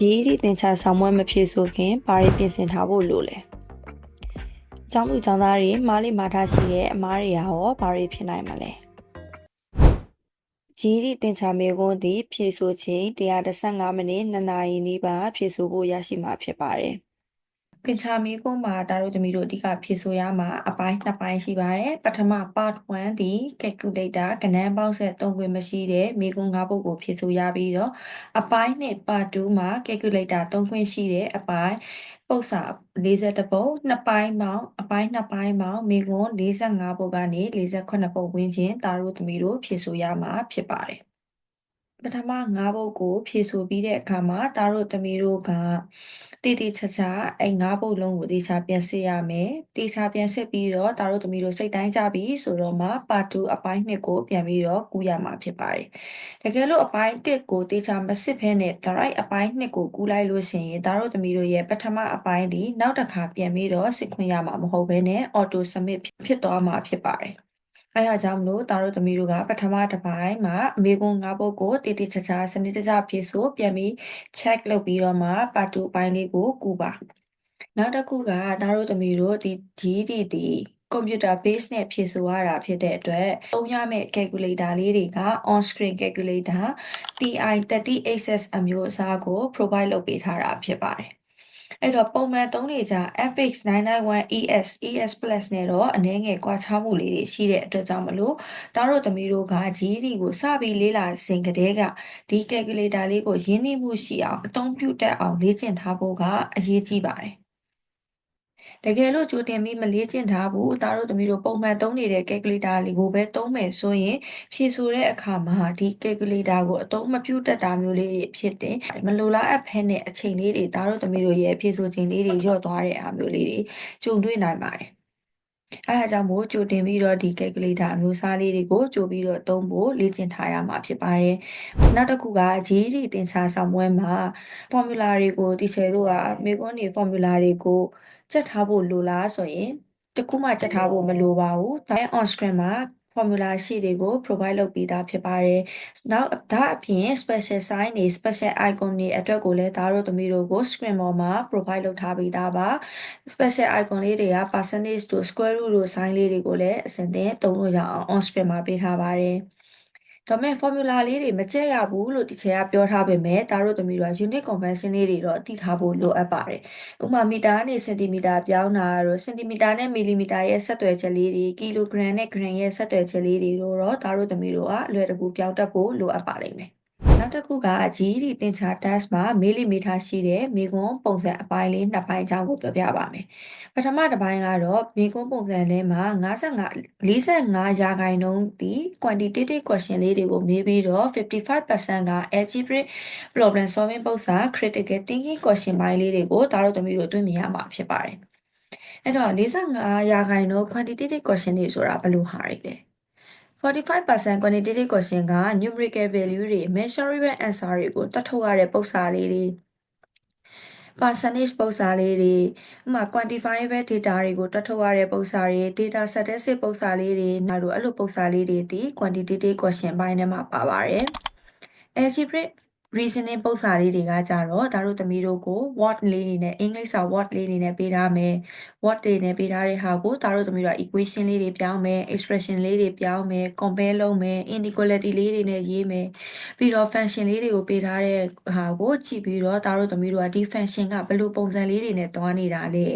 ဒီဒီတင်ချဆောင်မွဲမဖြစ်ဆိုခင်ဘာတွေပြင်ဆင်ထားဖို့လိုလဲ။ကျောင်းသူကျောင်းသားတွေမားလေးမာထားရှိတဲ့အမားတွေရောဘာတွေဖြစ်နိုင်မလဲ။ဂျီဒီတင်ချမေကွန်းသည်ဖြည့်ဆို့ချိန်115မိနစ်2နာရီနီးပါးဖြည့်ဆို့ဖို့ရရှိမှာဖြစ်ပါတယ်။ ကင်ချာမီကွန်းမှာဒါတို့သမီးတို့အဓိကဖြည့်ဆို့ရမှာအပိုင်းနှစ်ပိုင်းရှိပါတယ်ပထမ part 1ဒီ calculator ကဏ္ဍပေါင်းဆက်သုံးခွင့်မရှိတဲ့မိကွန်း၅ပုဒ်ကိုဖြည့်ဆို့ရပြီးတော့အပိုင်းနှစ် part 2မှာ calculator သုံးခွင့်ရှိတဲ့အပိုင်းပုတ်စာ42ပုဒ်နှစ်ပိုင်းပေါင်းအပိုင်းနှစ်ပိုင်းပေါင်းမိကွန်း45ပုဒ်ကနေ48ပုဒ်ဝန်းကျင်ဒါတို့သမီးတို့ဖြည့်ဆို့ရမှာဖြစ်ပါတယ် ပထမ၅ပုဒ်ကို ဖြည့်ဆို့ပြီးတဲ့အခါမှာဒါတို့သမီးတို့ကတည်တည်ချာချာအဲ့၅ပုဒ်လုံးကိုတေချာပြန်စစ်ရမယ်တေချာပြန်စစ်ပြီးတော့ဒါတို့သမီးတို့စိတ်တိုင်းကြပြီဆိုတော့မှပါ2အပိုင်း2ကိုပြန်ပြီးတော့ကူးရမှာဖြစ်ပါတယ်တကယ်လို့အပိုင်း1ကိုတေချာမစစ်ဖဲနဲ့ direct အပိုင်း2ကိုကူးလိုက်လို့ရှိရင်ဒါတို့သမီးတို့ရဲ့ပထမအပိုင်းဒီနောက်တစ်ခါပြန်ပြီးတော့စစ်ခွင့်ရမှာမဟုတ်ဘဲနဲ့ auto submit ဖြစ်သွားမှာဖြစ်ပါတယ် အဲဒါကြောင့်မလို့တာတို့သမီးတို့ကပထမတစ်ပိုင်းမှာအမေကွန်၅ပုတ်ကိုတည်တည်ချာချာစနစ်တကျဖြည့်ဆို့ပြန်ပြီး check လုပ်ပြီးတော့မှပါတူပိုင်းလေးကိုကူပါနောက်တစ်ခုကတာတို့သမီးတို့ဒီ GD ဒီကွန်ပျူတာ base နဲ့ဖြည့်ဆို့ရတာဖြစ်တဲ့အတွက်သုံးရမယ့် calculator လေးတွေက on screen calculator TI30XS အမျိုးအစားကို provide လုပ်ပေးထားတာဖြစ်ပါတယ် အဲ့တော့ပုံမှန်သုံးနေကြ FX991ES ES Plus နဲ့တော့အနည်းငယ်ကွာခြားမှုလေးတွေရှိတဲ့အတွက်ကြောင့်မလို့တားတို့သမီးတို့က GD ကိုစပြီးလေ့လာစဉ်ကတည်းကဒီ calculator လေးကိုရင်းနှီးမှုရှိအောင်အသုံးပြုတတ်အောင်လေ့ကျင့်ထားဖို့ကအရေးကြီးပါတယ် တကယ်လို့ကြိုတင်ပြီးမလေ့ကျင့်ထားဘူးသားတို့သမီးတို့ပုံမှန်သုံးနေတဲ့ calculator လေးကိုပဲသုံးမယ်ဆိုရင်ဖြည့်ဆို့တဲ့အခါမှာဒီ calculator ကိုအသုံးမပြုတတ်တာမျိုးလေးဖြစ်တယ်မလိုလားအပ်ဖဲနဲ့အချိန်လေးတွေသားတို့သမီးတို့ရဲ့ဖြည့်ဆို့ခြင်းလေးတွေညော့သွားတဲ့အားမျိုးလေးတွေကြုံတွေ့နိုင်ပါတယ် အဲဒါကြောင့်မို့ကြိုတင်ပြီးတော့ဒီ calculator အမျိုးအစားလေးတွေကိုကြိုပြီးတော့သုံးဖို့လေ့ကျင့်ထားရမှာဖြစ်ပါတယ်။နောက်တစ်ခုက GED တင်ချာဆောင်ပွဲမှာ formula တွေကို teacher တို့ကမိကွန်းနေ formula တွေကိုကြက်ထားဖို့လိုလားဆိုရင်တခုမှကြက်ထားဖို့မလိုပါဘူး။ဒါပေမဲ့ on screen မှာ formula ရှိတွေကို provide လုပ်ပေးတာဖြစ်ပါတယ်။နောက်ဒါအပြင် special sign တွေ special icon တွေအတွက်ကိုလည်းဒါတို့သမီးတို့ကို screen ပေါ်မှာ provide လုပ်ထားပေးတာပါ။ special icon လေးတွေက percentage တို့ square root တို့ sign လေးတွေကိုလည်းအစဉ်သင်သုံးလို့ရအောင် on screen မှာပေးထားပါတယ်။ ဒါပေမဲ့ formula လေးတွေမကျက်ရဘူးလို့တီချာကပြောထားပေမဲ့ဒါတို့သမီးတို့က unit conversion လေးတွေတော့သိထားဖို့လိုအပ်ပါတယ်။ဥပမာမီတာနဲ့စင်တီမီတာပြောင်းတာတော့စင်တီမီတာနဲ့မီလီမီတာရဲ့ဆက်သွယ်ချက်လေးတွေကီလိုဂရမ်နဲ့ဂရမ်ရဲ့ဆက်သွယ်ချက်လေးတွေတော့ဒါတို့သမီးတို့ကအလွယ်တကူပြောင်းတတ်ဖို့လိုအပ်ပါလိမ့်မယ်။ နောက်တစ်ခုက GED သင်္ချာ test မှာမီလီမီတာရှိတဲ့မိကွန်းပုံစံအပိုင်းလေးနှစ်ပိုင်းအကြောင်းကိုပြောပြပါမယ်။ပထမတစ်ပိုင်းကတော့မိကွန်းပုံစံထဲမှာ55 45ရာခိုင်နှုန်းဒီ quantitative question လေးတွေကိုမေးပြီးတော့55%က algebraic problem solving ပုံစံ critical thinking question ပိုင်းလေးတွေကိုဒါတို့သမီးတို့တွေ့မြင်ရမှာဖြစ်ပါတယ်။အဲ့တော့45ရာခိုင်နှုန်း quantitative question တွေဆိုတာဘယ်လိုဟာတွေလဲ။ 45% quantitative question က numerical value တွေ measurable answer တွေကိုတတ်ထုတ်ရတဲ့ပုံစံလေးတွေ percentage ပုံစံလေးတွေဥပမာ quantifiable data တွေကိုတွက်ထုတ်ရတဲ့ပုံစံတွေ data statistic ပုံစံလေးတွေနောက်တော့အဲ့လိုပုံစံလေးတွေဒီ quantitative question ဘိုင်းထဲမှာပါပါတယ် algebraic reasoning ပုံစံလေးတွေကကြတော့ဒါတို့သမီးတို့ကို word လေးနေနဲ့အင်္ဂလိပ်စာ word လေးနေနဲ့ပေးထားမယ် word တွေနဲ့ပေးထားတဲ့ဟာကိုဒါတို့သမီးတို့ equation လေးတွေပြောင်းမယ် expression လေးတွေပြောင်းမယ် compare လုပ်မယ် inequality လေးတွေနဲ့ရေးမယ်ပြီးတော့ function လေးတွေကိုပေးထားတဲ့ဟာကိုကြည့်ပြီးတော့ဒါတို့သမီးတို့ကဒီ function ကဘယ်လိုပုံစံလေးတွေနဲ့သွားနေတာလဲ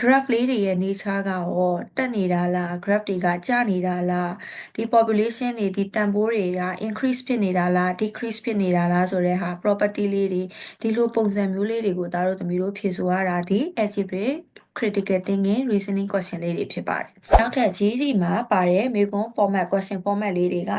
graph လေးတွေရဲ့ nature ကရောတက်နေတာလား graph တွေကကျနေတာလားဒီ population တွေဒီတန်ဖိုးတွေက increase ဖြစ်နေတာလား decrease ဖြစ်နေတာလားဆိုတဲ့ဟာ property လေးတွေဒီလိုပုံစံမျိုးလေးတွေကိုဒါတို့သမီးတို့ဖြည့်ဆိုရတာဒီ algebraic critical thinking reasoning question လေးတွေဖြစ်ပါတယ်။နောက်ထပ် GD မှာပါတဲ့မေကွန် format question format လေးတွေက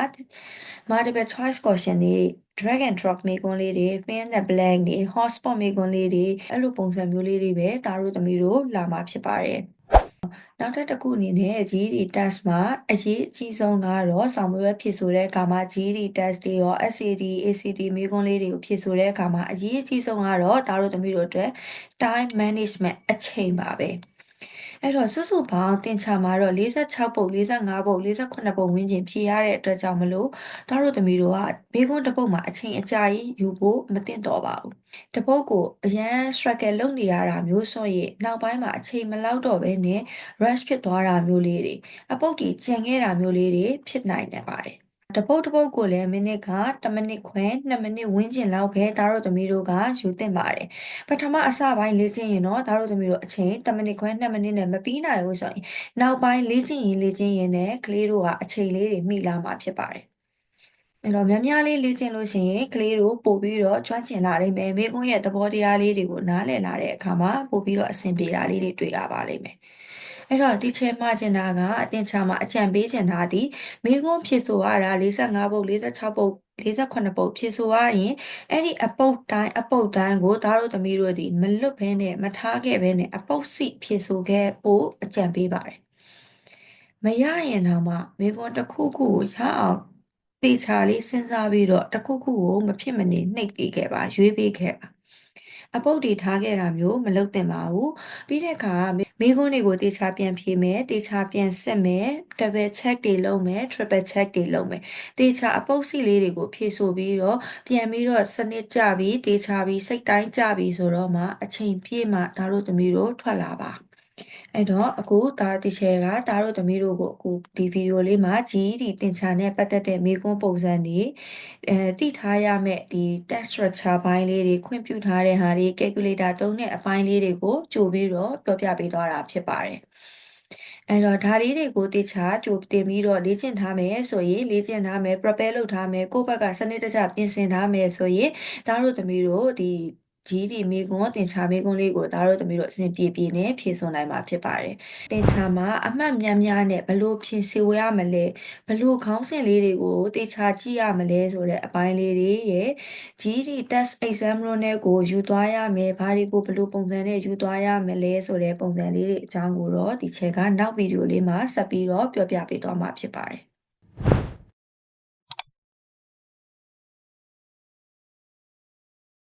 multiple choice question တွေ drag and drop မေကွန်လေးတွေ fill in the blank တွေ hotspot မေကွန်လေးတွေအဲ့လိုပုံစံမျိုးလေးတွေပဲဒါတို့သမီးတို့လာမှာဖြစ်ပါတယ်။ နောက်ထပ်တစ်ခုအနေနဲ့ GED test မှာအရေးအကြီးဆုံးကတော့ဆောင်းမွေးဖြည့်ဆိုတဲ့အခါမှာ GED test တွေရော SAT ACT မေးခွန်းလေးတွေကိုဖြည့်ဆိုတဲ့အခါမှာအရေးအကြီးဆုံးကတော့ဒါတို့သမီးတို့အတွက် time management အချိန်ပါပဲ အဲ့တော့ စုစုပေါင်းတင်ချာမှာတော့ 46 ပုတ်45 ပုတ်48ပုတ်ဝန်းကျင်ဖြည့်ရတဲ့အတွက်ကြောင့်မလို့ သားတို့သမီးတို့ကဘေးကွန်းတစ်ပုတ်မှာ အချိန်အကြာကြီးယူဖို့ မသင့်တော်ပါဘူး။တစ်ပုတ်ကို အရန် struggle လုပ်နေရတာမျိုးဆိုရင် နောက်ပိုင်းမှာ အချိန်မလောက်တော့ဘဲနဲ့ rush ဖြစ်သွားတာမျိုးလေးတွေ အပုတ်တွေ ကျန်ခဲ့တာမျိုးလေးတွေ ဖြစ်နိုင်နေပါတယ်။ တပုတ်တပုတ်ကိုလည်းမိနစ်က1မိနစ်ခွဲ2မိနစ်ဝန်းကျင်လောက်ပဲသားတို့သမီးတို့ကယူသင့်ပါတယ်ပထမအစပိုင်းလေ့ကျင့်ရင်တော့သားတို့သမီးတို့အချိန်1မိနစ်ခွဲ2မိနစ်နဲ့မပြီးနိုင်ဘူးဆိုရင်နောက်ပိုင်းလေ့ကျင့်ရင်လေ့ကျင့်ရင်လည်းကလေးတို့ကအချိန်လေးတွေမိလာမှာဖြစ်ပါတယ်အဲ့တော့များများလေးလေ့ကျင့်လို့ရှိရင်ကလေးတို့ပို့ပြီးတော့ကျွမ်းကျင်လာလိမ့်မယ်မိကုန်းရဲ့သဘောတရားလေးတွေကိုနားလည်လာတဲ့အခါမှာပို့ပြီးတော့အဆင်ပြေတာလေးတွေတွေ့ရပါလိမ့်မယ် အဲ့တော့ဒီချဲမှားချင်တာကအတင်ချာမှာအကြံပေးချင်တာဒီမိကုန်းဖြစ်ဆိုရတာ45ပုတ်46ပုတ်48ပုတ်ဖြစ်ဆိုရရင်အဲ့ဒီအပုတ်တိုင်းအပုတ်တိုင်းကိုသားတို့သမီးတို့ဒီမလွတ်ဘဲနဲ့မထားခဲ့ဘဲနဲ့အပုတ်စီဖြစ်ဆိုခဲ့ဖို့အကြံပေးပါတယ်မရရင်တော့မှမိကုန်းတစ်ခုခုကိုရအောင်တေချာလေးစဉ်းစားပြီးတော့တစ်ခုခုကိုမဖြစ်မနေနှိပ်ပေးခဲ့ပါရွေးပေးခဲ့ပါ အပုတ်တွေထားခဲ့တာမျိုးမလုပ်သင့်ပါဘူးပြီးတဲ့အခါမိခွန်းတွေကိုတေချာပြန်ဖြေမယ်တေချာပြန်စစ်မယ် double check တွေလုပ်မယ် triple check တွေလုပ်မယ်တေချာအပုတ်စီလေးတွေကိုဖြေဆိုပြီးတော့ပြန်ပြီးတော့စနစ်ကြပြီးတေချာပြီးစိတ်တိုင်းကြပြီးဆိုတော့မှအချိန်ပြည့်မှဒါတို့သမီးတို့ထွက်လာပါ အဲ့တော့အခုဒါတီချယ်ကဒါတို့သမီးတို့ကိုအခုဒီဗီဒီယိုလေးမှာ GED သင်ချာနဲ့ပတ်သက်တဲ့မေးခွန်းပုံစံတွေအဲတိထားရမယ့်ဒီ text structure ဘိုင်းလေးတွေခွင့်ပြုထားတဲ့ဟာတွေ calculator သုံးတဲ့အပိုင်းလေးတွေကိုကြိုပြီးတော့ပြောပြပေးသွားတာဖြစ်ပါတယ်အဲ့တော့ဒါလေးတွေကိုတေချာကြိုတင်ပြီးတော့လေ့ကျင့်ထားမယ်ဆိုရင်လေ့ကျင့်ထားမယ် prepare လုပ်ထားမယ်ကိုယ့်ဘက်ကစနစ်တကျပြင်ဆင်ထားမယ်ဆိုရင်ဒါတို့သမီးတို့ဒီ ကြီးဒီမိကွန်းတင်ချာမိကွန်းလေးကိုဒါတို့သမီးတို့အစဉ်ပြေပြေနဲ့ဖြည့်စွန်နိုင်မှာဖြစ်ပါတယ်။တင်ချာမှာအမှတ်များများနဲ့ဘလို့ဖြည့်စေဝရမလဲဘလို့ခေါင်းစဉ်လေးတွေကိုတင်ချာကြည့်ရမလဲဆိုတဲ့အပိုင်းလေးတွေရဲ့ကြီးဒီ test exam လို့နဲ့ကိုယူသွားရမယ်ဘာတွေကိုဘလို့ပုံစံနဲ့ယူသွားရမလဲဆိုတဲ့ပုံစံလေးတွေအကြောင်းကိုတော့ဒီချက်ကနောက်ဗီဒီယိုလေးမှာဆက်ပြီးတော့ပြောပြပေးသွားမှာဖြစ်ပါတယ်